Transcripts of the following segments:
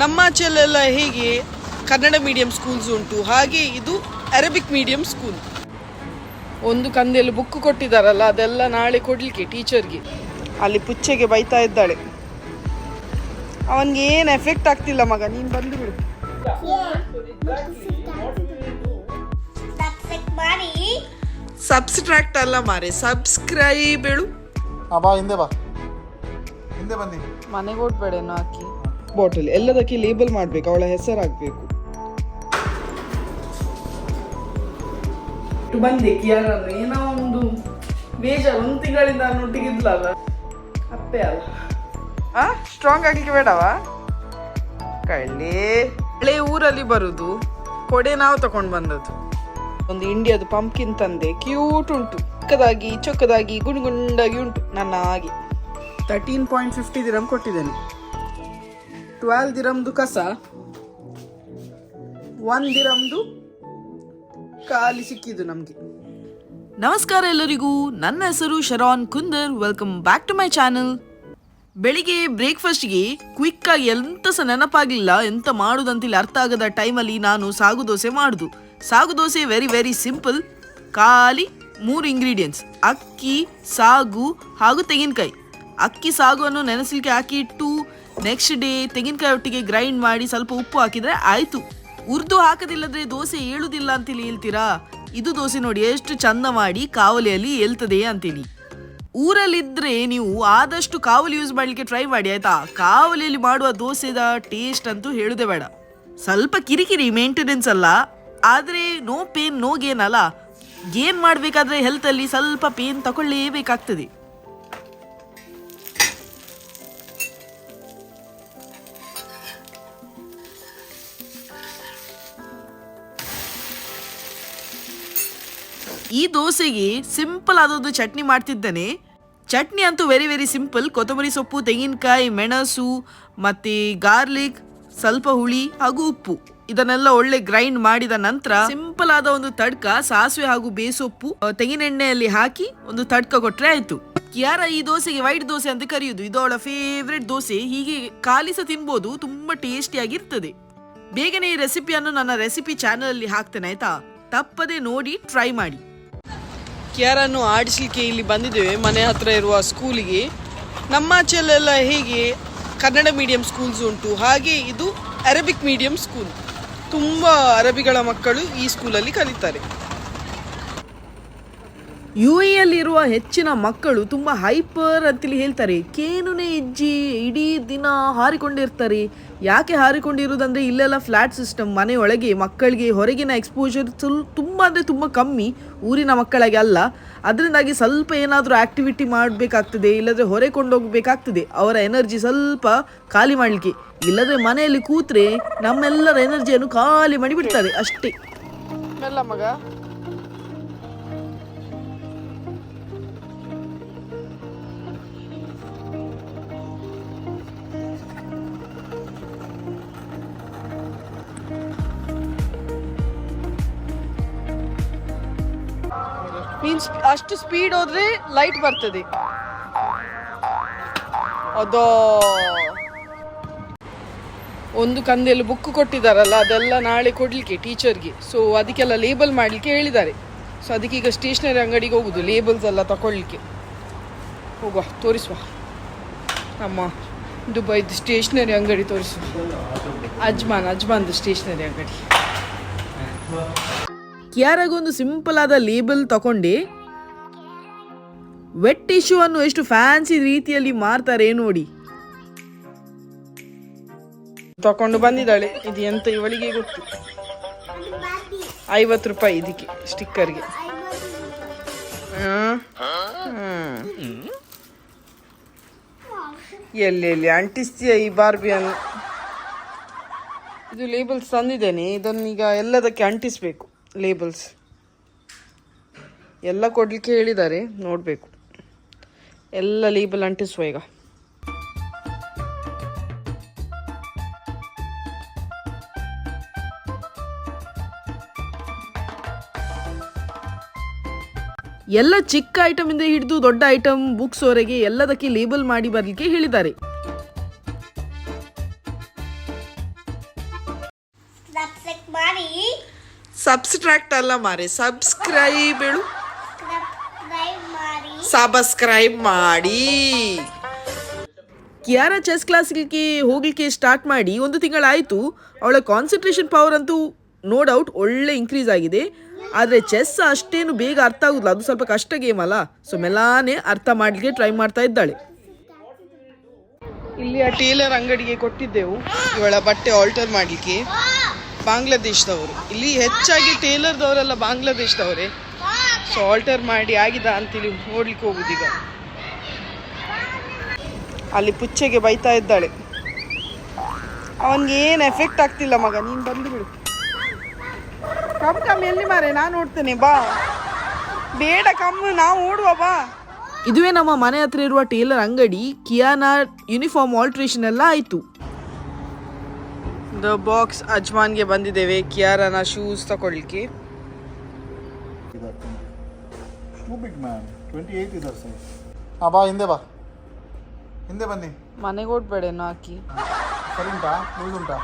ನಮ್ಮಾಚೆಲೆಲ್ಲ ಹೇಗೆ Kannada medium schools ಉಂಟು ಹಾಗೆ ಇದು ಅರೇಬಿಕ್ ಮೀಡಿಯಂ ಸ್ಕೂಲ್ ಒಂದು ಕಂದೆಯಲ್ಲಿ ಬುಕ್ ಕೊಟ್ಟಿದ್ದಾರಲ್ಲ ಅದೆಲ್ಲ ನಾಳೆ ಕೊಡಲಿಕ್ಕೆ ಟೀಚರ್ಗೆ ಅಲ್ಲಿ ಪುಚ್ಚೆಗೆ ಬೈತಾ ಇದ್ದಾಳೆ. ಅವನಿಗೆ ಏನು ಎಫೆಕ್ಟ್ ಆಗ್ತಿಲ್ಲ ಮಗ ನೀನು ಬಂದು ಬಿಡು. ಸಬ್ಸ್ಟ್ರಾಕ್ಟ್ ಅಲ್ಲ ಮಾರೆ ಸಬ್ಸ್ಕ್ರೈಬ್ ಹೇಳು. ಬಾ ಹಿಂದೆ ಬಾ. ಹಿಂದೆ ಬನ್ನಿ. ಮನೆಗೆ ಓಡ್ಬೇಡೇನೋ ಹಾಕಿ ಬಾಟಲ್ ಎಲ್ಲದಕ್ಕೆ ಲೇಬಲ್ ಮಾಡಬೇಕು ಅವಳ ಹೆಸರು ಹಾಕ್ಬೇಕು ಬಂದೆ ಕಿಯಾರನ್ನು. ಏನೋ ಒಂದು ಬೇಜಾರು ಒಂದು ತಿಂಗಳಿಂದ ನಾನು ಒಟ್ಟಿಗಿದ್ಲಲ್ಲ ಅಪ್ಪೆ ಅಲ್ಲ. ಆ ಸ್ಟ್ರಾಂಗ್ ಆಗಲಿಕ್ಕೆ ಬೇಡವಾ? ಕಳ್ಳಿ. ಹಳೆ ಊರಲ್ಲಿ ಬರುದು ಕೊಡೆ ನಾವು ತಗೊಂಡು ಬಂದದ್ದು. ಒಂದು ಇಂಡಿಯಾದ ಪಂಪ್ಕಿನ್ ತಂದೆ ಕ್ಯೂಟ್ ಉಂಟು. ಚಿಕ್ಕದಾಗಿ ಚೊಕ್ಕದಾಗಿ ಗುಂಡು ಗುಂಡಾಗಿ ಉಂಟು ನನ್ನ ಹಾಗೆ. ತರ್ಟೀನ್ ಪಾಯಿಂಟ್ ಫಿಫ್ಟಿ ದಿರಂ ಕೊಟ್ಟಿದ್ದೇನೆ. ಟ್ವೆಲ್ ದಿರಮ್ದು ಕಸ ಒನ್ ದಿರಮ್ದು ಖಾಲಿ ಸಿಕ್ಕಿದ್ದು ನಮಗೆ. ನಮಸ್ಕಾರ ಎಲ್ಲರಿಗೂ, ನನ್ನ ಹೆಸರು Sharon Kundar welcome back to my channel ಬೆಳಿಗ್ಗೆ ಬ್ರೇಕ್ಫಾಸ್ಟ್ಗೆ ಕ್ವಿಕ್ ಆಗಿ ಎಂತ ಸಹ ನೆನಪಾಗಲಿಲ್ಲ, ಎಂತ ಮಾಡುದಂತಿಲ್ಲ ಅರ್ಥ ಆಗದ ಟೈಮಲ್ಲಿ ನಾನು ಸಾಗು ದೋಸೆ ಮಾಡುದು. ಸಾಗು ದೋಸೆ ವೆರಿ ವೆರಿ ಸಿಂಪಲ್ ಖಾಲಿ ಮೂರು ಇಂಗ್ರೀಡಿಯೆಂಟ್ಸ್ ಅಕ್ಕಿ, ಸಾಗು ಹಾಗೂ ತೆಂಗಿನಕಾಯಿ. ಅಕ್ಕಿ ಸಾಗುವನ್ನು ನೆನೆಸಲಿಕ್ಕೆ ಹಾಕಿ ಇಟ್ಟು ನೆಕ್ಸ್ಟ್ ಡೇ ತೆಂಗಿನಕಾಯಿ ಒಟ್ಟಿಗೆ ಗ್ರೈಂಡ್ ಮಾಡಿ ಸ್ವಲ್ಪ ಉಪ್ಪು ಹಾಕಿದ್ರೆ ಆಯ್ತು. ಉರ್ದು ಹಾಕದಿಲ್ಲದ್ರೆ ದೋಸೆ ಏಳುದಿಲ್ಲ ಅಂತೇಳಿ ಹೇಳ್ತೀರಾ? ಇದು ದೋಸೆ ನೋಡಿ ಎಷ್ಟು ಚಂದ ಮಾಡಿ ಕಾವಲಿಯಲ್ಲಿ ಏಳ್ತದೆ ಅಂತೇಳಿ ಊರಲ್ಲಿದ್ರೆ ನೀವು ಆದಷ್ಟು ಕಾವಲಿ ಯೂಸ್ ಮಾಡಲಿಕ್ಕೆ ಟ್ರೈ ಮಾಡಿ, ಆಯ್ತಾ? ಕಾವಲಿಯಲ್ಲಿ ಮಾಡುವ ದೋಸೆದ ಟೇಸ್ಟ್ ಅಂತೂ ಹೇಳುದೇ ಬೇಡ. ಸ್ವಲ್ಪ ಕಿರಿಕಿರಿ ಮೇಂಟೆನೆನ್ಸ್ ಅಲ್ಲ. ಆದರೆ ನೋ ಪೇನ್ ನೋ ಗೇನ್ ಅಲ್ಲ. ಗೇನ್ ಮಾಡಬೇಕಾದ್ರೆ ಹೆಲ್ತಲ್ಲಿ ಸ್ವಲ್ಪ ಪೇನ್ ತಗೊಳ್ಳೇಬೇಕಾಗ್ತದೆ ಈ ದೋಸೆಗೆ ಸಿಂಪಲ್ ಆದೊಂದು ಚಟ್ನಿ ಮಾಡ್ತಿದ್ದೇನೆ. ಚಟ್ನಿ ಅಂತೂ ವೆರಿ ವೆರಿ ಸಿಂಪಲ್ ಕೊತ್ತಂಬರಿ ಸೊಪ್ಪು, ತೆಂಗಿನಕಾಯಿ, ಮೆಣಸು, ಮತ್ತೆ ಗಾರ್ಲಿಕ್, ಸ್ವಲ್ಪ ಹುಳಿ ಹಾಗೂ ಉಪ್ಪು. ಇದನ್ನೆಲ್ಲ ಒಳ್ಳೆ ಗ್ರೈಂಡ್ ಮಾಡಿದ ನಂತರ ಸಿಂಪಲ್ ಆದ ಒಂದು ತಡ್ಕ ಸಾಸಿವೆ ಹಾಗೂ ಬೇಸೊಪ್ಪು ತೆಂಗಿನೆಣ್ಣೆಯಲ್ಲಿ ಹಾಕಿ ಒಂದು ತಡ್ಕ ಕೊಟ್ರೆ ಆಯ್ತು. ಯಾರ ಈ ದೋಸೆಗೆ ವೈಟ್ ದೋಸೆ ಅಂತ ಕರೆಯುವುದು ಇದು ಅವಳ ಫೇವ್ರೆಟ್ ದೋಸೆ. ಹೀಗೆ ಖಾಲಿ ಸಹ ತಿನ್ಬೋದು, ತುಂಬಾ ಟೇಸ್ಟಿಯಾಗಿರ್ತದೆ ಬೇಗನೆ ಈ ರೆಸಿಪಿಯನ್ನು ನನ್ನ ರೆಸಿಪಿ ಚಾನಲಲ್ಲಿ ಹಾಕ್ತೇನೆ, ಆಯ್ತಾ? ತಪ್ಪದೆ ನೋಡಿ ಟ್ರೈ ಮಾಡಿ. ಕ್ಯಾರನ್ನು ಆಡಿಸಲಿಕ್ಕೆ ಇಲ್ಲಿ ಬಂದಿದ್ದೇವೆ. ಮನೆ ಹತ್ರ ಇರುವ ಸ್ಕೂಲಿಗೆ. ನಮ್ಮಾಚೆಲ್ಲೆಲ್ಲ ಹೇಗೆ? ಕನ್ನಡ ಮೀಡಿಯಂ ಸ್ಕೂಲ್ಸ್ ಉಂಟು. ಹಾಗೆ ಇದು ಅರಬಿಕ್ ಮೀಡಿಯಂ ಸ್ಕೂಲ್ ತುಂಬ ಅರಬಿಗಳ ಮಕ್ಕಳು ಈ ಸ್ಕೂಲಲ್ಲಿ ಕಲಿತಾರೆ. ಯು ಎಲ್ಲಿರುವ ಹೆಚ್ಚಿನ ಮಕ್ಕಳು ತುಂಬ ಹೈಪರ್ ಅಂತೇಳಿ ಹೇಳ್ತಾರೆ, ಕೇನುನೇ ಇಜ್ಜಿ, ಇಡೀ ದಿನ ಹಾರಿಕೊಂಡಿರ್ತಾರೆ. ಯಾಕೆ ಹಾರಿಕೊಂಡಿರುವುದಂದ್ರೆ ಇಲ್ಲೆಲ್ಲ ಫ್ಲ್ಯಾಟ್ ಸಿಸ್ಟಮ್ ಮನೆಯೊಳಗೆ ಮಕ್ಕಳಿಗೆ ಹೊರಗಿನ ಎಕ್ಸ್ಪೋಜರ್ ಸ್ವಲ್ಪ ತುಂಬ ಅಂದರೆ ತುಂಬ ಕಮ್ಮಿ, ಊರಿನ ಮಕ್ಕಳಿಗೆ ಅಲ್ಲ. ಅದರಿಂದಾಗಿ ಸ್ವಲ್ಪ ಏನಾದರೂ ಆ್ಯಕ್ಟಿವಿಟಿ ಮಾಡಬೇಕಾಗ್ತದೆ, ಇಲ್ಲದ್ರೆ ಹೊರೆ ಕೊಂಡೋಗ್ಬೇಕಾಗ್ತದೆ, ಅವರ ಎನರ್ಜಿ ಸ್ವಲ್ಪ ಖಾಲಿ ಮಾಡಲಿಕ್ಕೆ. ಇಲ್ಲದ್ರೆ ಮನೆಯಲ್ಲಿ ಕೂತ್ರೆ ನಮ್ಮೆಲ್ಲರ ಎನರ್ಜಿಯನ್ನು ಖಾಲಿ ಮಾಡಿಬಿಡ್ತಾರೆ, ಅಷ್ಟೇ. ಮಗ. ಮೀನ್ಸ್ ಅಷ್ಟು ಸ್ಪೀಡ್ ಹೋದ್ರೆ ಲೈಟ್ ಬರ್ತದೆ. ಅದೋ. ಒಂದು ಕಂದೆಯಲ್ಲಿ ಬುಕ್ ಕೊಟ್ಟಿದ್ದಾರಲ್ಲ, ಅದೆಲ್ಲ ನಾಳೆ ಕೊಡ್ಲಿಕ್ಕೆ ಟೀಚರ್ಗೆ ಸೊ ಅದಕ್ಕೆಲ್ಲ ಲೇಬಲ್ ಮಾಡಲಿಕ್ಕೆ ಹೇಳಿದ್ದಾರೆ. ಸೊ ಅದಕ್ಕೆ ಈಗ ಸ್ಟೇಷನರಿ ಅಂಗಡಿಗೆ ಹೋಗುದು ಲೇಬಲ್ಸ್ ಎಲ್ಲ ತಗೊಳ್ಳಿಕ್ಕೆ ಹೋಗುವ, ತೋರಿಸುವ. ನಮ್ಮ ದುಬೈದು ಸ್ಟೇಷನರಿ ಅಂಗಡಿ ತೋರಿಸುವ ಅಜ್ಮಾನ್, ಅಜ್ಮಾನ್ದು ಸ್ಟೇಷನರಿ ಅಂಗಡಿ. ಕ್ಯಾರಾಗೊಂದು ಸಿಂಪಲ್ ಆದ ಲೇಬಲ್ ತಗೊಂಡು ವೆಟ್ ಟಿಶ್ಯೂ ಅನ್ನು ಎಷ್ಟು ಫ್ಯಾನ್ಸಿ ರೀತಿಯಲ್ಲಿ ಮಾರ್ತಾರೆ ನೋಡಿ. ತಕೊಂಡು ಬಂದಿದ್ದಾಳೆ. ಇದು ಎಂತ ಇವಳಿಗೆ ಗೊತ್ತು. ಐವತ್ತು ರೂಪಾಯಿ ಇದಕ್ಕೆ ಸ್ಟಿಕ್ಕರ್ಗೆ. ಎಲ್ಲಿ ಎಲ್ಲಿ? ಅಂಟಿಸ್ತೀಯ ಈ ಬಾರ್ಬಿಯನ್ನು? ಇದು ಲೇಬಲ್ಸ್ ತಂದಿದ್ದೇನೆ. ಇದನ್ನೀಗ ಎಲ್ಲದಕ್ಕೆ ಅಂಟಿಸ್ಬೇಕು. ಲೇಬಲ್ಸ್ ಎಲ್ಲ ಕೊಡಲಿಕ್ಕೆ ಹೇಳಿದ್ದಾರೆ, ನೋಡಬೇಕು. ಎಲ್ಲ ಲೇಬಲ್ ಅಂಟಿಸುವ ಈಗ ಎಲ್ಲ ಚಿಕ್ಕ ಐಟಮ್ ಇಂದ ಹಿಡಿದು ದೊಡ್ಡ ಐಟಮ್ ಬುಕ್ಸ್ ವರೆಗೆ ಎಲ್ಲದಕ್ಕೆ ಲೇಬಲ್ ಮಾಡಿ ಬರಲಿಕ್ಕೆ ಹೇಳಿದ್ದಾರೆ. ಸಬ್ಸ್ಟ್ರಾಕ್ಟ್ ಅಲ್ಲ ಮಾರಿ. ಸಬ್ಸ್ಕ್ರೈಬ್ ಹೇಳು. ಸಬ್ಸ್ಕ್ರೈಬ್ ಮಾಡಿ. ಕಿಯಾರ ಚೆಸ್ ಕ್ಲಾಸ್ಗೆ ಹೋಗ್ಲಿಕ್ಕೆ ಸ್ಟಾರ್ಟ್ ಮಾಡಿ ಒಂದು ತಿಂಗಳಾಯಿತು. ಅವಳ ಕಾನ್ಸಂಟ್ರೇಷನ್ ಪವರ್ ಅಂತೂ ನೋ ಡೌಟ್ ಒಳ್ಳೆ ಇನ್ಕ್ರೀಸ್ ಆಗಿದೆ. ಆದರೆ ಚೆಸ್ ಅಷ್ಟೇನು ಬೇಗ ಅರ್ಥ ಆಗುದಿಲ್ಲ. ಅದು ಸ್ವಲ್ಪ ಕಷ್ಟ ಗೇಮ್ ಅಲ್ಲ. ಸೊ ಮೆಲ್ಲಾನೆ ಅರ್ಥ ಮಾಡಲಿಕ್ಕೆ ಟ್ರೈ ಮಾಡ್ತಾ ಇದ್ದಾಳೆ. ಇಲ್ಲಿ ಆ ಟೇಲರ್ ಅಂಗಡಿಗೆ ಕೊಟ್ಟಿದ್ದೆವು. ಇವಳ ಬಟ್ಟೆ ಆಲ್ಟರ್ ಮಾಡಲಿಕ್ಕೆ. ಬಾಂಗ್ಲಾದೇಶದವರು. ಇಲ್ಲಿ ಹೆಚ್ಚಾಗಿ ಟೇಲರ್ದವರೆಲ್ಲ ಬಾಂಗ್ಲಾದೇಶದವರೇ. ಸೊ ಆಲ್ಟರ್ ಮಾಡಿ, ಆಗಿದೆ ಅಂತೇಳಿ ನೋಡ್ಲಿಕ್ಕೆ ಹೋಗುದೀಗ. ಅಲ್ಲಿ ಪುಚ್ಚೆಗೆ ಬೈತಾ ಇದ್ದಾಳೆ. ಅವನಿಗೆ ಏನು ಎಫೆಕ್ಟ್ ಆಗ್ತಿಲ್ಲ ಮಗ, ನೀನು ಬಂದು ಬಿಡು. ಕಮ್ ಕಮ್, ಎಲ್ಲಿ ಮಾರೆ? ನಾನು ನೋಡ್ತೇನೆ, ಬಾ. ಬೇಡ ಕಮ್ಮಿ, ನಾವು ಓಡುವ, ಬಾ. ಇದುವೇ ನಮ್ಮ ಮನೆ ಹತ್ರ ಇರುವ ಟೇಲರ್ ಅಂಗಡಿ ಕಿಯಾನ ಯೂನಿಫಾರ್ಮ್ ಆಲ್ಟ್ರೇಷನ್ ಎಲ್ಲ ಆಯಿತು. ದ ಬಾಕ್ಸ್ ಅಜ್ಮಾನ್ಗೆ ಬಂದಿದ್ದೇವೆ ಕಿಯಾರನ ಶೂಸ್ ತಗೊಳ್ಳಿಕ್ಕೆ. ಬಾ ಹಿಂದೆ ಬಾ. ಹಿಂದೆ ಬನ್ನಿ. ಮನೆಗೆ ಓಡ್ಬೇಡೇನು ಹಾಕಿ ಸರಿ ಉಂಟಾ? ಲೂಸ್ ಉಂಟಾ?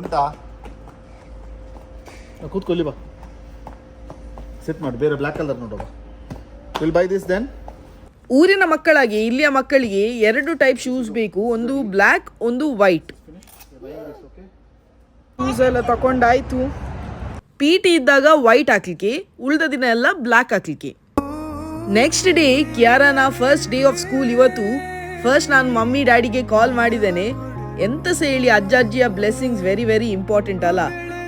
ಉಂಟಾ? ಕೂತ್ಕೊಳ್ಳಿ ಬಾ. ಸೆಟ್ ಮಾಡಿ ಬೇರೆ ಬ್ಲ್ಯಾಕ್ ಕಲರ್ ನೋಡುವ ಬಾ. ವಿಲ್ ಬೈ ದಿಸ್ ದೆನ್ ಊರಿನ ಮಕ್ಕಳಾಗಿ ಇಲ್ಲಿಯ ಮಕ್ಕಳಿಗೆ ಎರಡು ಟೈಪ್ ಶೂಸ್ ಬೇಕು ಒಂದು ಬ್ಲ್ಯಾಕ್ ಒಂದು ವೈಟ್ ಶೂಸ್ ಎಲ್ಲ ಪಿ ಟಿ ಇದ್ದಾಗ ವೈಟ್ ಹಾಕ್ಲಿಕ್ಕೆ, ಉಳಿದ ದಿನ ಎಲ್ಲ ಬ್ಲ್ಯಾಕ್ ಹಾಕ್ಲಿಕ್ಕೆ. ನೆಕ್ಸ್ಟ್ ಡೇ ಕಿಯಾರನ ಫಸ್ಟ್ ಡೇ ಆಫ್ ಸ್ಕೂಲ್ ಇವತ್ತು ಫಸ್ಟ್ ನಾನು ಮಮ್ಮಿ ಡ್ಯಾಡಿಗೆ ಕಾಲ್ ಮಾಡಿದ್ದೇನೆ. ಎಂತ ಸಹ ಹೇಳಿ ಅಜ್ಜ, ಅಜ್ಜಿಯ ಬ್ಲೆಸ್ಸಿಂಗ್ಸ್ ವೆರಿ ವೆರಿ ಇಂಪಾರ್ಟೆಂಟ್ ಅಲ್ಲ.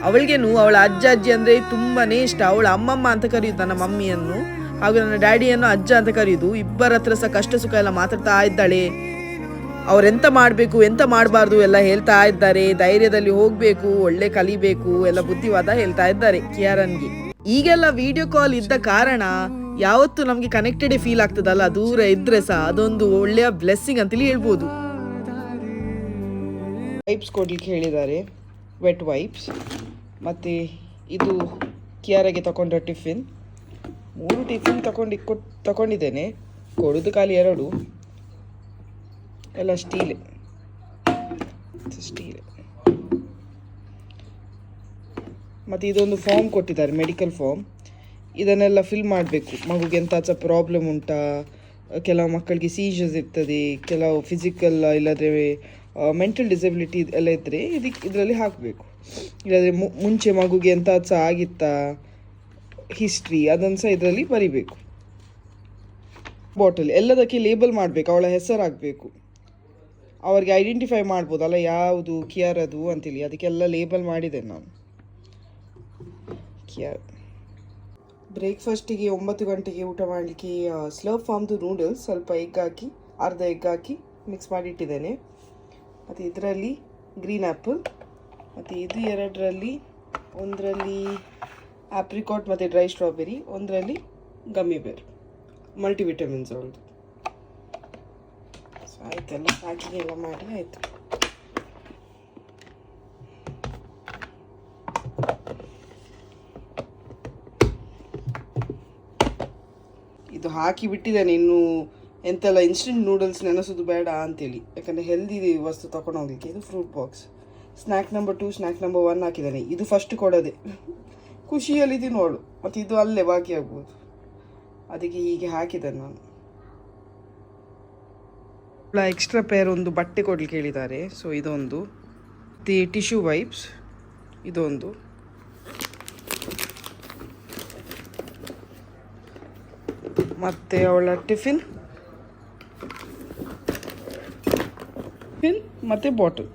ಅವಳಿಗೇನು ಅವಳ ಅಜ್ಜ, ಅಜ್ಜಿ ಅಂದರೆ ತುಂಬಾನೇ ಇಷ್ಟ. ಅವಳ ಅಮ್ಮಮ್ಮ ಅಂತ ಕರೆಯುದು ನನ್ನ ಮಮ್ಮಿಯನ್ನು. ಹಾಗೂ ನನ್ನ ಡ್ಯಾಡಿಯನ್ನು ಅಜ್ಜ ಅಂತ ಕರೆಯುದು ಇಬ್ಬರ ಹತ್ರ ಸಹ ಕಷ್ಟ ಸುಖ ಎಲ್ಲ ಮಾತಾಡ್ತಾ ಇದ್ದಾಳೆ. ಅವ್ರೆಂತ ಮಾಡಬೇಕು, ಎಂತ ಮಾಡಬಾರ್ದು ಎಲ್ಲ ಹೇಳ್ತಾ ಇದ್ದಾರೆ. ಧೈರ್ಯದಲ್ಲಿ ಹೋಗಬೇಕು, ಒಳ್ಳೆ ಕಲಿಬೇಕು, ಎಲ್ಲ ಬುದ್ಧಿವಾದ ಹೇಳ್ತಾ ಇದ್ದಾರೆ ಕಿಯಾರನ್ಗೆ. ಈಗೆಲ್ಲ ವಿಡಿಯೋ ಕಾಲ್ ಇದ್ದ ಕಾರಣ ಯಾವತ್ತು ನಮಗೆ ಕನೆಕ್ಟೆಡ್ ಫೀಲ್ ಆಗ್ತದಲ್ಲ? ದೂರ ಇದ್ರೆ ಸಹ ಅದೊಂದು ಒಳ್ಳೆಯ ಬ್ಲೆಸ್ಸಿಂಗ್ ಅಂತೇಳಿ ಹೇಳ್ಬೋದು. ವೈಪ್ಸ್ ಕೊಡ್ಲಿಕ್ಕೆ ಹೇಳಿದ್ದಾರೆ. ವೆಟ್ ವೈಪ್ಸ್ ಮತ್ತೆ ಇದು ಕಿಯಾರಾಗೆ ತಗೊಂಡ ಟಿಫಿನ್. ಮೂರು ಟಿಫಿನ್ ತಗೊಂಡು ಕೊಟ್ಟು ತಗೊಂಡಿದ್ದೇನೆ. ಕೊಡೋದು ಖಾಲಿ ಎರಡು. ಎಲ್ಲ ಸ್ಟೀಲ್. ಸ್ಟೀಲ್ ಮತ್ತು ಇದೊಂದು ಫಾರ್ಮ್ ಕೊಟ್ಟಿದ್ದಾರೆ ಮೆಡಿಕಲ್ ಫಾರ್ಮ್ ಇದನ್ನೆಲ್ಲ ಫಿಲ್ ಮಾಡಬೇಕು. ಮಗುಗೆ ಎಂತ ಪ್ರಾಬ್ಲಮ್ ಉಂಟಾ? ಕೆಲವು ಮಕ್ಕಳಿಗೆ ಸೀಜರ್ಸ್ ಇರ್ತದೆ, ಕೆಲವು ಫಿಸಿಕಲ್ ಇಲ್ಲದ್ರೆ ಮೆಂಟಲ್ ಡಿಸಬಿಲಿಟಿ ಎಲ್ಲ ಇದ್ದರೆ ಇದಕ್ಕೆ ಇದರಲ್ಲಿ ಹಾಕಬೇಕು. ಇಲ್ಲದ್ರೆ ಮುಂಚೆ ಮಗುಗೆ ಎಂಥ ಸಹ ಆಗಿತ್ತಾ? ಹಿಸ್ಟ್ರಿ ಅದನ್ನು ಸಹ ಇದರಲ್ಲಿ ಬರಿಬೇಕು. ಬಾಟಲ್ ಎಲ್ಲದಕ್ಕೆ ಲೇಬಲ್ ಮಾಡಬೇಕು, ಅವಳ ಹೆಸರು ಹಾಕಬೇಕು ಅವರಿಗೆ ಐಡೆಂಟಿಫೈ ಮಾಡ್ಬೋದಲ್ಲ, ಯಾವುದು ಕಿಯಾರದು ಅಂತೇಳಿ ಅದಕ್ಕೆಲ್ಲ ಲೇಬಲ್ ಮಾಡಿದೆ ನಾನು. ಕಿಯರ್ ಬ್ರೇಕ್ಫಾಸ್ಟಿಗೆ ಒಂಬತ್ತು ಗಂಟೆಗೆ ಊಟ ಮಾಡಲಿಕ್ಕೆ ಸ್ಲೋ ಫಾರ್ಮ್ದು ನೂಡಲ್ಸ್ ಸ್ವಲ್ಪ ಎಗ್ ಹಾಕಿ, ಅರ್ಧ ಎಗ್ ಹಾಕಿ ಮಿಕ್ಸ್ ಮಾಡಿಟ್ಟಿದ್ದೇನೆ. ಮತ್ತು ಇದರಲ್ಲಿ ಗ್ರೀನ್ ಆ್ಯಪಲ್ ಮತ್ತು ಇದು ಎರಡರಲ್ಲಿ, ಒಂದರಲ್ಲಿ ಆಪ್ರಿಕಾಟ್ ಮತ್ತು ಡ್ರೈ ಸ್ಟ್ರಾಬೆರಿ ಒಂದರಲ್ಲಿ ಗಮ್ಮಿ ಬೇರ್ ಮಲ್ಟಿವಿಟಮಿನ್ಸ್ ಅವಳದು ಆಯ್ತೆಲ್ಲ ಪ್ಯಾಕಿಂಗ್ ಎಲ್ಲ ಮಾಡಿ ಆಯಿತು ಇದು ಹಾಕಿ ಬಿಟ್ಟಿದ್ದಾನೆ ಇನ್ನು ಎಂತೆಲ್ಲ ಇನ್ಸ್ಟೆಂಟ್ ನೂಡಲ್ಸ್ ನೆನೆಸೋದು ಬೇಡ ಅಂತೇಳಿ. ಯಾಕಂದರೆ ಹೆಲ್ದಿ ವಸ್ತು ತಗೊಂಡು ಹೋಗ್ಲಿಕ್ಕೆ. ಇದು fruit box snack number two snack number one ಹಾಕಿದ್ದಾನೆ. ಇದು ಫಸ್ಟ್ ಕೊಡೋದೆ. ಖುಷಿಯಲ್ಲಿದ್ದೀನಿ ನೋಡು ಮತ್ತು ಇದು ಅಲ್ಲೇ ಬಾಕಿ ಆಗ್ಬೋದು. ಅದಕ್ಕೆ ಹೀಗೆ ಹಾಕಿದ್ದಾನೆ ನಾನು. ಎಕ್ಸ್ಟ್ರಾ ಪೇರ್ ಒಂದು ಬಟ್ಟೆ ಕೊಡ್ಲಿಕ್ಕೆ ಹೇಳಿದ್ದಾರೆ. ಸೊ ಇದೊಂದು. ದಿ ಟಿಶ್ಯೂ ವೈಪ್ಸ್ ಇದೊಂದು. ಮತ್ತೆ ಅವಳ ಟಿಫಿನ್. ಟಿಫಿನ್ ಮತ್ತು ಬಾಟಲ್.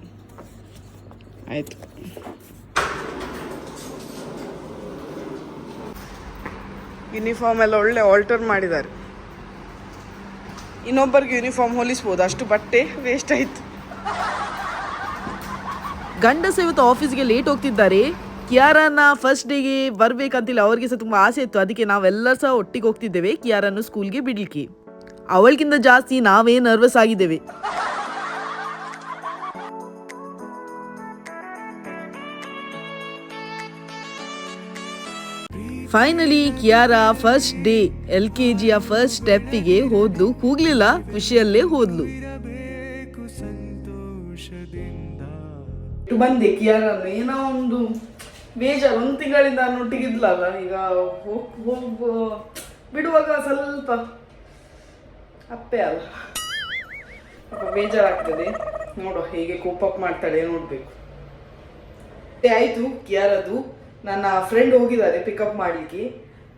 ಆಯಿತು. ಯೂನಿಫಾರ್ಮ್ ಎಲ್ಲ ಒಳ್ಳೆ ಆಲ್ಟರ್ ಮಾಡಿದ್ದಾರೆ. ಇನ್ನೊಬ್ಬರಿಗೆ ಯೂನಿಫಾರ್ಮ್ ಹೊಲಿಸ್ಬೋದು. ಅಷ್ಟು ಬಟ್ಟೆ ವೇಸ್ಟ್ ಆಯಿತು. ಗಂಡಸ ಇವತ್ತು ಆಫೀಸ್ಗೆ ಲೇಟ್ ಹೋಗ್ತಿದ್ದಾರೆ. ಕಿಯಾರನ್ನ ಫಸ್ಟ್ ಡೇಗೆ ಬರ್ಬೇಕಂತಿಲ್ಲ. ಅವ್ರಿಗೆ ಸಹ ತುಂಬ ಆಸೆ ಇತ್ತು. ಅದಕ್ಕೆ ನಾವೆಲ್ಲ ಸಹ ಒಟ್ಟಿಗೆ ಹೋಗ್ತಿದ್ದೇವೆ. ಕಿಯಾರನ್ನು ಸ್ಕೂಲ್ಗೆ ಬಿಡ್ಲಿಕ್ಕೆ. ಅವಳಿಗಿಂತ ಜಾಸ್ತಿ ನಾವೇ ನರ್ವಸ್ ಆಗಿದ್ದೇವೆ. Finally Kiara first day L K ಜಿಯ first ಸ್ಟೆಪ್ಪಿಗೆ ಹೋದ್ಲು, ಕೂಗ್ಲಿಲ್ಲ, ಖುಷಿಯಲ್ಲೇ ಹೋದ್ಲು. ಬಂದೆ ಕಿಯಾರ ಏನೋ ಒಂದು ಬೇಜಾರು, ಒಂದು ತಿಂಗಳಿಂದ ಒಟ್ಟಿಗಿದ್ಲಲ್ಲ ಈಗ ಹೋಗ್ ಬಿಡುವಾಗ ಸ್ವಲ್ಪ ಅಪ್ಪೆ ಅಲ್ಲ. ಬೇಜಾರಾಗ್ತದೆ. ನೋಡುವ ಹೇಗೆ ಕೋಪಪ್ ಮಾಡ್ತಾಳೆ, ನೋಡ್ಬೇಕು. ಆಯ್ತು ಯಾರದು ನನ್ನ ಫ್ರೆಂಡ್ ಹೋಗಿದ್ದಾರೆ ಪಿಕಪ್ ಮಾಡಲಿಕ್ಕೆ.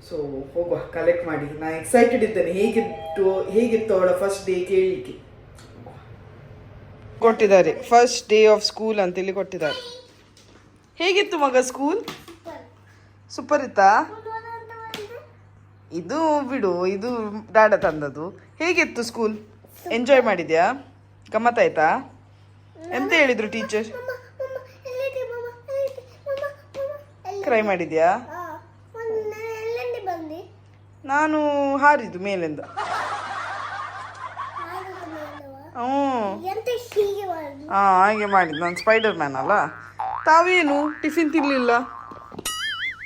ಸೊ ಹೋಗುವ ಕಲೆಕ್ಟ್ ಮಾಡಿ. ನಾನು ಎಕ್ಸೈಟೆಡ್ ಇದ್ದೇನೆ. ಹೇಗಿತ್ತು ಹೇಗಿತ್ತು ಅವಳ ಫಸ್ಟ್ ಡೇ ಕೇಳಲಿಕ್ಕೆ? ಕೊಟ್ಟಿದ್ದಾರೆ. ಫಸ್ಟ್ ಡೇ ಆಫ್ ಸ್ಕೂಲ್ ಅಂತೇಳಿ ಕೊಟ್ಟಿದ್ದಾರೆ. ಹೇಗಿತ್ತು ಮಗ ಸ್ಕೂಲ್ ಸೂಪರ್ ಇತ್ತಾ? ಇದು ಬಿಡು, ಇದು ಡಾಡ ತಂದದ್ದು. ಹೇಗಿತ್ತು ಸ್ಕೂಲ್ ಎಂಜಾಯ್ ಮಾಡಿದ್ಯಾ? ಗಮ್ಮತ್ತಾಯ್ತಾ? ಎಂತ ಹೇಳಿದ್ರು ಟೀಚರ್ ಮಮ್ಮ ಮಮ್ಮ ಎಲ್ಲಿದೆ ಮಮ್ಮ ಎಲ್ಲಿದೆ ಮಮ್ಮ ಮಮ್ಮ ಕ್ರೈ ಮಾಡಿದ್ಯಾ? ನಾನು ಹಾರಿದ್ದು ಮೇಲಿಂದ. ಹ್ಞೂ. ಎಂತ ಹೀಗೆ ಮಾಡುದು ಹಾಂ ಹಾಗೆ ಮಾಡಿದ್ದು. ನಾನು ಸ್ಪೈಡರ್ ಮ್ಯಾನ್ ಅಲ್ಲ. ತಾವೇನು? ಟಿಫಿನ್ ತಿನ್ನಲಿಲ್ಲ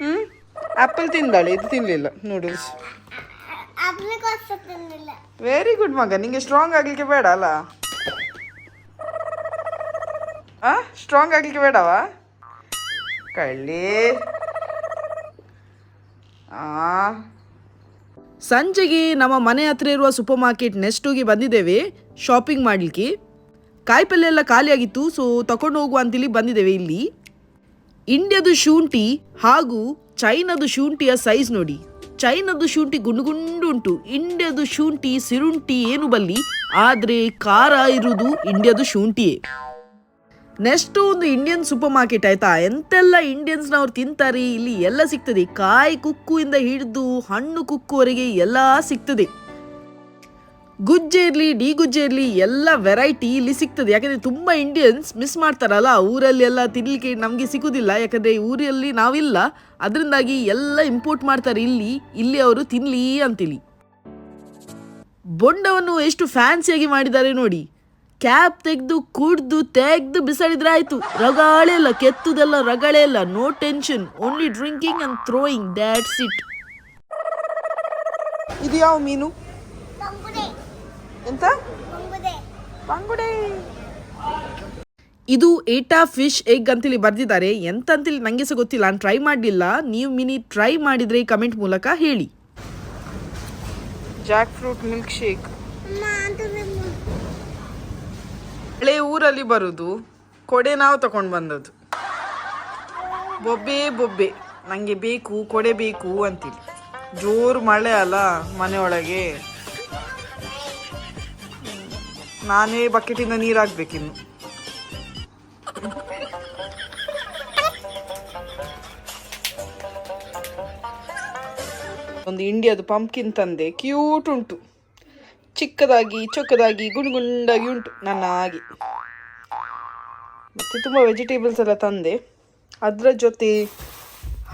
ಹ್ಞೂ ಆ್ಯಪಲ್ ತಿಂದಾಳೆ ಇದು ತಿನ್ನಲಿಲ್ಲ ನೂಡಲ್ಸ್ ವೆರಿ ಗುಡ್ ಮಗ. ನಿಂಗೆ ಸ್ಟ್ರಾಂಗ್ ಆಗಲಿಕ್ಕೆ ಬೇಡ ಅಲ್ಲ? ಆ? ಸ್ಟ್ರಾಂಗ್ ಆಗಲಿಕ್ಕೆ ಬೇಡವಾ? ಕಳ್ಳಿ. ಆ. ಸಂಜೆಗೆ ನಮ್ಮ ಮನೆ ಹತ್ರ ಇರುವ ಸೂಪರ್ ಮಾರ್ಕೆಟ್ ನೆಸ್ಟೋಗೆ ಬಂದಿದ್ದೇವೆ. ಶಾಪಿಂಗ್ ಮಾಡಲಿಕ್ಕೆ. ಕಾಯಿಪಲ್ಲೆ ಎಲ್ಲ ಖಾಲಿಯಾಗಿತ್ತು ಸೊ ತಗೊಂಡು ಹೋಗುವ ಅಂತೇಳಿ ಬಂದಿದ್ದೇವೆ ಇಲ್ಲಿ. ಇಂಡಿಯಾದು ಶುಂಠಿ ಹಾಗೂ ಚೈನಾದು ಶುಂಠಿಯ ಸೈಜ್ ನೋಡಿ. ಚೈನಾದು ಶುಂಠಿ ಗುಂಡು ಗುಂಡು ಉಂಟು. ಇಂಡಿಯಾದು ಶುಂಠಿ, ಸಿರುಂಠಿ ಏನು ಬಲ್ಲಿ, ಆದರೆ ಖಾರ ಇರುವುದು ಇಂಡಿಯಾದು ಶುಂಠಿಯೇ. ನೆಕ್ಸ್ಟ್ ಒಂದು ಇಂಡಿಯನ್ ಸೂಪರ್ ಮಾರ್ಕೆಟ್ ಆಯ್ತಾ? ಎಂತೆಲ್ಲ ಇಂಡಿಯನ್ಸ್ನವ್ರು ತಿಂತಾರೆ? ಇಲ್ಲಿ ಎಲ್ಲ ಸಿಗ್ತದೆ. ಕಾಯಿ ಕುಕ್ಕು ಇಂದ ಹಿಡಿದು, ಹಣ್ಣು ಕುಕ್ಕುವರೆಗೆ ಎಲ್ಲ ಸಿಗ್ತದೆ. ಗುಜ್ಜೆ ಇರಲಿ ಡಿ ಗುಜ್ಜೆ ಇರಲಿ ಎಲ್ಲ ವೆರೈಟಿ ಇಲ್ಲಿ ಸಿಗ್ತದೆ. ಯಾಕಂದರೆ ತುಂಬ ಇಂಡಿಯನ್ಸ್ ಮಿಸ್ ಮಾಡ್ತಾರಲ್ಲ, ಊರಲ್ಲಿ ಎಲ್ಲ ತಿನ್ನಲಿಕ್ಕೆ ನಮಗೆ ಸಿಗೋದಿಲ್ಲ. ಯಾಕಂದರೆ ಊರಲ್ಲಿ ನಾವಿಲ್ಲ. ಅದರಿಂದಾಗಿ ಎಲ್ಲ ಇಂಪೋರ್ಟ್ ಮಾಡ್ತಾರೆ ಇಲ್ಲಿ. ಇಲ್ಲಿ ಅವರು ತಿನ್ನಲಿ ಅಂತೇಳಿ ಬೊಂಡವನ್ನು ಎಷ್ಟು ಫ್ಯಾನ್ಸಿಯಾಗಿ ಮಾಡಿದ್ದಾರೆ ನೋಡಿ. ಕ್ಯಾಪ್ ತೆಗೆದು ಕುಡ್ದು ತೆಗೆದು ಬಿಸಾಡಿದ್ರೆ ಆಯ್ತು ರಗಾಳೆ ಇಲ್ಲ ಕೆತ್ತುದೆಲ್ಲ ರಗಳೆ ಇಲ್ಲ no tension only drinking and throwing that's it ಇದು ಯಾವ ಮೀನು? ಬಂಗುಡೆ. ಎಂತ? ಬಂಗುಡೆ. ಬಂಗುಡೆ. ಇದು ಏಟಾ ಫಿಶ್ ಎಗ್ ಅಂತೇಳಿ ಬರ್ದಿದ್ದಾರೆ. ಎಂತ ಅಂತೇಳಿ ನನಗೆ ಸಹ ಗೊತ್ತಿಲ್ಲ ನಾನು ಟ್ರೈ ಮಾಡಲಿಲ್ಲ. ನೀವು ಮಿನಿ ಟ್ರೈ ಮಾಡಿದ್ರೆ ಕಮೆಂಟ್ ಮೂಲಕ ಹೇಳಿ. ಜಾಕ್ ಫ್ರೂಟ್ ಮಿಲ್ಕ್ ಶೇಕ್ ಹಳೆ ಊರಲ್ಲಿ ಬರುದು, ಕೊಡೆ ನಾವು ತಗೊಂಡು ಬಂದದ್ದು. ಬೊಬ್ಬೆ ಬೊಬ್ಬೆ. ನನಗೆ ಬೇಕು, ಕೊಡೆ ಬೇಕು ಅಂತೀವಿ ಜೋರು ಮಳೆ ಅಲ್ಲ ಮನೆಯೊಳಗೆ. ನಾನೇ ಬಕೆಟಿಂದ ನೀರು ಹಾಕ್ಬೇಕಿನ್ನು ಒಂದು ಇಂಡಿಯಾದ ಪಂಪ್ಕಿನ್ ತಂದೆ ಕ್ಯೂಟ್ ಉಂಟು. ಚಿಕ್ಕದಾಗಿ ಚೊಕ್ಕದಾಗಿ ಗುಂಡು ಗುಂಡಾಗಿ ಉಂಟು ನನ್ನ ಹಾಗೆ. ಮತ್ತು ತುಂಬ ವೆಜಿಟೇಬಲ್ಸ್ ಎಲ್ಲ ತಂದೆ. ಅದರ ಜೊತೆ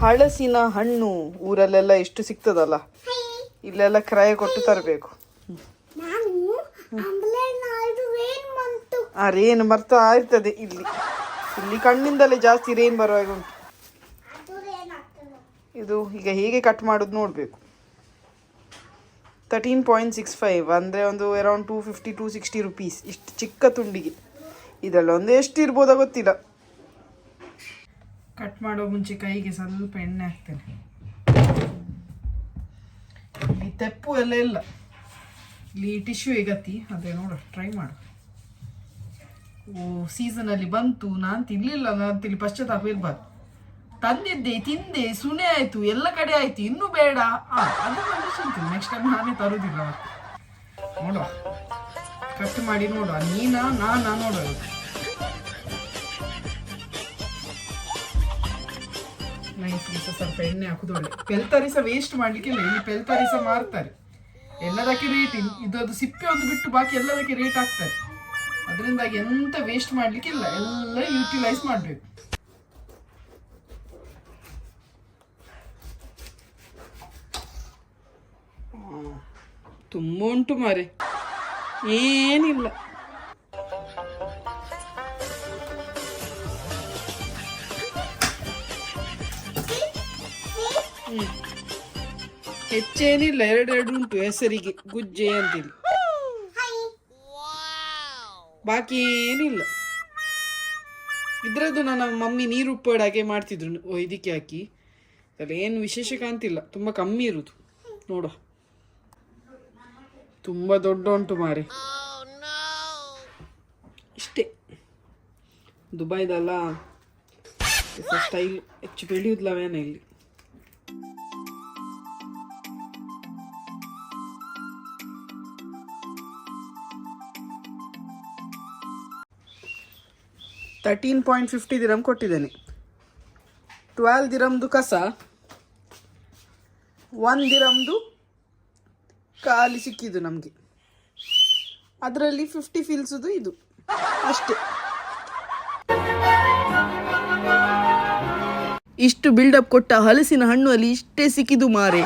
ಹಳಸಿನ ಹಣ್ಣು ಊರಲ್ಲೆಲ್ಲ ಎಷ್ಟು ಸಿಗ್ತದಲ್ಲ? ಇಲ್ಲೆಲ್ಲ ಕ್ರಯ ಕೊಟ್ಟು ತರಬೇಕು. ಆ ರೇನ್ ಬರ್ತಾ ಇರ್ತದೆ ಇಲ್ಲಿ. ಇಲ್ಲಿ ಕಣ್ಣಿಂದಲೇ ಜಾಸ್ತಿ ರೇನ್ ಬರುವಾಗ ಉಂಟು. ಇದು ಈಗ ಹೇಗೆ ಕಟ್ ಮಾಡೋದು ನೋಡಬೇಕು. ತರ್ಟೀನ್ ಪಾಯಿಂಟ್ ಸಿಕ್ಸ್ ಫೈವ್ ಅಂದರೆ ಒಂದು around two fifty to sixty rupees ಇಷ್ಟು ಚಿಕ್ಕ ತುಂಡಿಗೆ. ಇದರಲ್ಲಿ ಒಂದು ಎಷ್ಟು ಇರ್ಬೋದಾ ಗೊತ್ತಿಲ್ಲ. ಕಟ್ ಮಾಡೋ ಮುಂಚೆ ಕೈಗೆ ಸ್ವಲ್ಪ ಎಣ್ಣೆ ಹಾಕ್ತೇನೆ. ಇಲ್ಲಿ ತೆಪ್ಪು ಎಲ್ಲ ಇಲ್ಲ. ಇಲ್ಲಿ ಟಿಶ್ಯೂ ಈಗತ್ತಿ ಅದೇ ನೋಡು ಟ್ರೈ ಮಾಡು. ಓ ಸೀಸನಲ್ಲಿ ಬಂತು, ನಾನು ತಿನ್ನಲಿಲ್ಲ ನಾನು ತಿಳಿ ಪಶ್ಚಾತ್ತಾಪ ಇರ್ಬಾರ್ದು. ತಂದಿದ್ದೆ, ತಿಂದೆ, ಸುನೆ ಆಯ್ತು, ಎಲ್ಲ ಕಡೆ ಆಯ್ತು, ಇನ್ನು ಬೇಡ. ಅದು ಒಂದು ನೆಕ್ಸ್ಟ್ ಟೈಮ್ ನಾನೇ ತರುದಿಲ್ಲ ಮತ್ತೆ. ನೋಡುವ ಕಟ್ ಮಾಡಿ ನೋಡುವ ನೀನಾ, ನಾನಾ ನೋಡುವ ಸ್ವಲ್ಪ ಎಣ್ಣೆ ಹಾಕುದು ಒಳ್ಳೆ. ಪೆಲ್ತರಿ ಸಹ ವೇಸ್ಟ್ ಮಾಡ್ಲಿಕ್ಕಿಲ್ಲ ಇಲ್ಲಿ ಪೆಲ್ತರಿ ಸಹ ಮಾರ್ತಾರೆ. ಎಲ್ಲದಕ್ಕೆ ರೇಟ್ ಇದು ಸಿಪ್ಪೆ ಒಂದು ಬಿಟ್ಟು ಬಾಕಿ ಎಲ್ಲದಕ್ಕೆ ರೇಟ್ ಹಾಕ್ತಾರೆ ಅದರಿಂದಾಗಿ ಎಂತ ವೇಸ್ಟ್ ಮಾಡ್ಲಿಕ್ಕಿಲ್ಲ ಎಲ್ಲ ಯೂಟಿಲೈಸ್ ಮಾಡಬೇಕು. ತುಂಬ ಉಂಟು ಮಾರೆ. ಏನಿಲ್ಲ. ಹೆಚ್ಚೇನಿಲ್ಲ ಎರಡೆರಡು ಉಂಟು ಹೆಸರಿಗೆ, ಗುಜ್ಜೆ ಅಂತಿಲ್ಲ. ಬಾಕಿ ಏನಿಲ್ಲ. ಇದ್ರದ್ದು ನನ್ನ ಮಮ್ಮಿ ನೀರು ಉಪ್ಪೋಡ್ ಹಾಗೆ ಮಾಡ್ತಿದ್ರು. ಇದಕ್ಕೆ ಹಾಕಿ. ಅದ್ರಲ್ಲಿ ಏನು ವಿಶೇಷ ಕಾಣ್ತಿಲ್ಲ. ತುಂಬ ಕಮ್ಮಿ ಇರುದು. ನೋಡುವ. ತುಂಬ ದೊಡ್ಡ ಉಂಟು ಮಾರಿ. ಇಷ್ಟೇ. ದುಬೈದಲ್ಲ. ಸ್ಟೈಲ್ ಹೆಚ್ಚು ಬೆಳೆಯುದಿಲ್ಲವೇನ ಇಲ್ಲಿ. ತರ್ಟೀನ್ ಪಾಯಿಂಟ್ ಫಿಫ್ಟಿ ದಿರಮ್ ಕೊಟ್ಟಿದ್ದೇನೆ. ಟ್ವೆಲ್ ದಿರಮ್ದು ಕಸ. ಒನ್ ದಿರಮ್ದು ಖಾಲಿ ಸಿಕ್ಕಿದ್ದು ನಮಗೆ. ಅದರಲ್ಲಿ ಫಿಫ್ಟಿ ಫೀಲ್ಸುದು ಇದು. ಅಷ್ಟೇ. ಇಷ್ಟು ಬಿಲ್ಡಪ್ ಕೊಟ್ಟ ಹಲಸಿನ ಹಣ್ಣು ಅಲ್ಲಿ ಇಷ್ಟೇ ಸಿಕ್ಕಿದು ಮಾರೆ.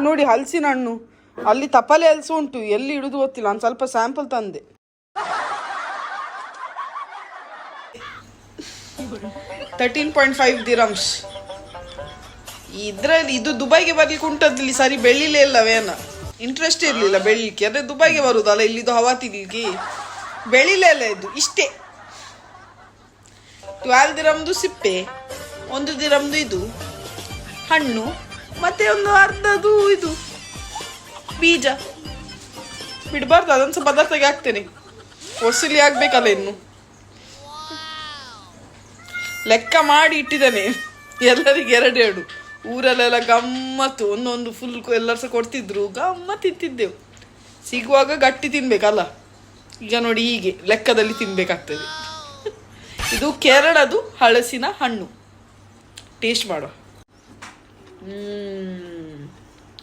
ನೋಡಿ ಹಲಸಿನ ಹಣ್ಣು. ಅಲ್ಲಿ ತಪಾಲೆ ಹಲಸು ಉಂಟು. ಎಲ್ಲಿ ಇಡುದು ಗೊತ್ತಿಲ್ಲ. ನಾನು ಸ್ವಲ್ಪ ಸ್ಯಾಂಪಲ್ ತಂದೆ. ತರ್ಟೀನ್ ಪಾಯಿಂಟ್ ಫೈವ್ ದಿರಮ್ಸ್ ಇದ್ರಲ್ಲಿ ಇದು ದುಬೈಗೆ ಬರ್ಲಿಕ್ಕೆ ಉಂಟದ್ರಲ್ಲಿ ಸರಿ ಬೆಳಿಲೇ ಇಲ್ಲವೇನ ಇಂಟ್ರೆಸ್ಟ್ ಇರಲಿಲ್ಲ ಬೆಳಿಲಿಕ್ಕೆ ಅದೇ ದುಬೈಗೆ ಬರುದಲ್ಲ ಇಲ್ಲಿದು ಹವಾ ತಿಗ್ಲಿಕ್ಕೆ ಬೆಳಿಲೇ ಇಲ್ಲ ಇದು, ಇಷ್ಟೇ. ಟ್ವೆಲ್ ದಿರಮ್ದು ಸಿಪ್ಪೆ, ಒಂದು ದಿರಮ್ದು ಇದು, ಹಣ್ಣು, ಮತ್ತೆ ಒಂದು ಅರ್ಧದು ಇದು, ಬೀಜ. ಬಿಡಬಾರ್ದು, ಅದೊಂದು ಸ್ವಲ್ಪ ಪದಾರ್ಥಕ್ಕೆ ಹಾಕ್ತೇನೆ. ಹೊಸಲಿ ಆಗ್ಬೇಕಲ್ಲ ಇನ್ನು. ಲೆಕ್ಕ ಮಾಡಿ ಇಟ್ಟಿದ್ದಾನೆ. ಎಲ್ಲರಿಗೆ ಎರಡೆರಡು ಊರಲ್ಲೆಲ್ಲ ಗಮ್ಮತ್ತು. ಒಂದೊಂದು ಫುಲ್ ಎಲ್ಲರೂ ಸಹ ಕೊಡ್ತಿದ್ರು. ಗಮ್ಮತ್ತು ತಿಂತಿದ್ದೆವು ಸಿಗುವಾಗ ಗಟ್ಟಿ ತಿನ್ಬೇಕಲ್ಲ. ಈಗ ನೋಡಿ ಹೀಗೆ ಲೆಕ್ಕದಲ್ಲಿ ತಿನ್ಬೇಕಾಗ್ತದೆ. ಇದು ಕೇರಳದು ಹಳಸಿನ ಹಣ್ಣು. ಟೇಸ್ಟ್ ಮಾಡುವ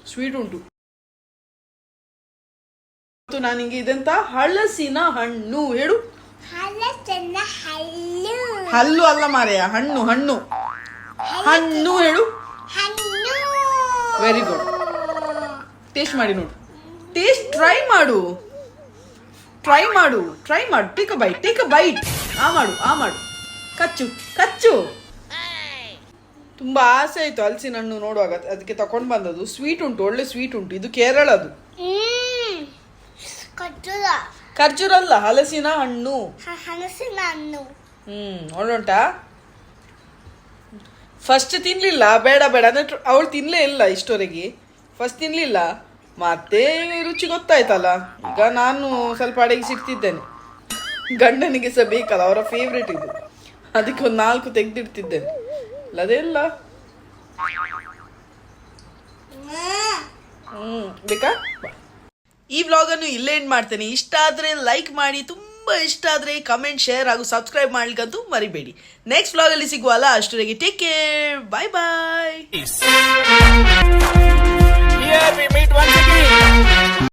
ಸ್ವೀಟ್ ಉಂಟು. ಮತ್ತು ನಾನಿಗೆ ಇದೆಂತ? ಹಳಸಿನ ಹಣ್ಣು. ಹೇಳು. ಹಲ್ಲು ಅಲ್ಲ ಮಾರೆಯ. ಹಣ್ಣು ಹಣ್ಣು. ಹಣ್ಣು ಹೇಳು. ವೆರಿ ಗುಡ್ ಟೇಸ್ಟ್ ಮಾಡಿ ನೋಡು. ಟೇಸ್ಟ್ ಟ್ರೈ ಮಾಡು. ಟ್ರೈ ಮಾಡು. ಟ್ರೈ ಮಾಡು. Take a bite take a bite ಆ ಮಾಡು ಆ ಮಾಡು. ಕಚ್ಚು ಕಚ್ಚು. ತುಂಬಾ ಆಸೆ ಆಯ್ತು ಹಲಸಿನ ಹಣ್ಣು ನೋಡುವಾಗ. ಅದಕ್ಕೆ ತಕೊಂಡು ಬಂದದ್ದು. ಸ್ವೀಟ್ ಉಂಟು ಒಳ್ಳೆ ಸ್ವೀಟ್ ಉಂಟು. ಇದು ಕೇರಳದು ಖರ್ಜೂರ ಅಲ್ಲ ಹಲಸಿನ ಹಣ್ಣು. ಹಲಸಿನ ಹಣ್ಣು. ಹ್ಮ್ ಒಳ್ಳುಂಟಾ ಫಸ್ಟ್ ತಿನ್ಲಿಲ್ಲ, ಬೇಡ ಬೇಡ. ಅಂದ್ರೆ ಅವಳು ತಿನ್ಲೇ ಇಲ್ಲ ಇಷ್ಟೊರೆಗೆ. ಫಸ್ಟ್ ತಿನ್ಲಿಲ್ಲ. ಮತ್ತೆ ರುಚಿ ಗೊತ್ತಾಯ್ತಲ್ಲ. ಈಗ ನಾನು ಸ್ವಲ್ಪ ಅಡಿಗೆ ಸಿಡ್ತಿದ್ದೇನೆ. ಗಂಡನಿಗೆ ಸಹ ಬೇಕಲ್ಲ, ಅವರ ಫೇವ್ರೇಟ್ ಇದು. ಅದಕ್ಕೆ ಒಂದು ನಾಲ್ಕು ತೆಗೆದಿಡ್ತಿದ್ದೇನೆ. ಅದೇ ಇಲ್ಲ ಹ್ಮ್, ಬೇಕಾ. ಈ ವ್ಲಾಗನ್ನು ಇಲ್ಲೇ ಎಂಡ್ ಮಾಡ್ತೇನೆ. ಇಷ್ಟ ಆದರೆ ಲೈಕ್ ಮಾಡಿ, ತುಂಬ ತುಂಬ ಇಷ್ಟ ಆದರೆ ಕಮೆಂಟ್ ಶೇರ್ ಹಾಗೂ ಸಬ್ಸ್ಕ್ರೈಬ್ ಮಾಡ್ಲಿಕ್ಕಂತೂ ಮರಿಬೇಡಿ ನೆಕ್ಸ್ಟ್ ವ್ಲಾಗಲ್ಲಿ ಸಿಗುವಲ್ಲ ಅಷ್ಟೊರೆಗೆ ಟೇಕ್ ಕೇರ್ ಬಾಯ್ ಬಾಯ್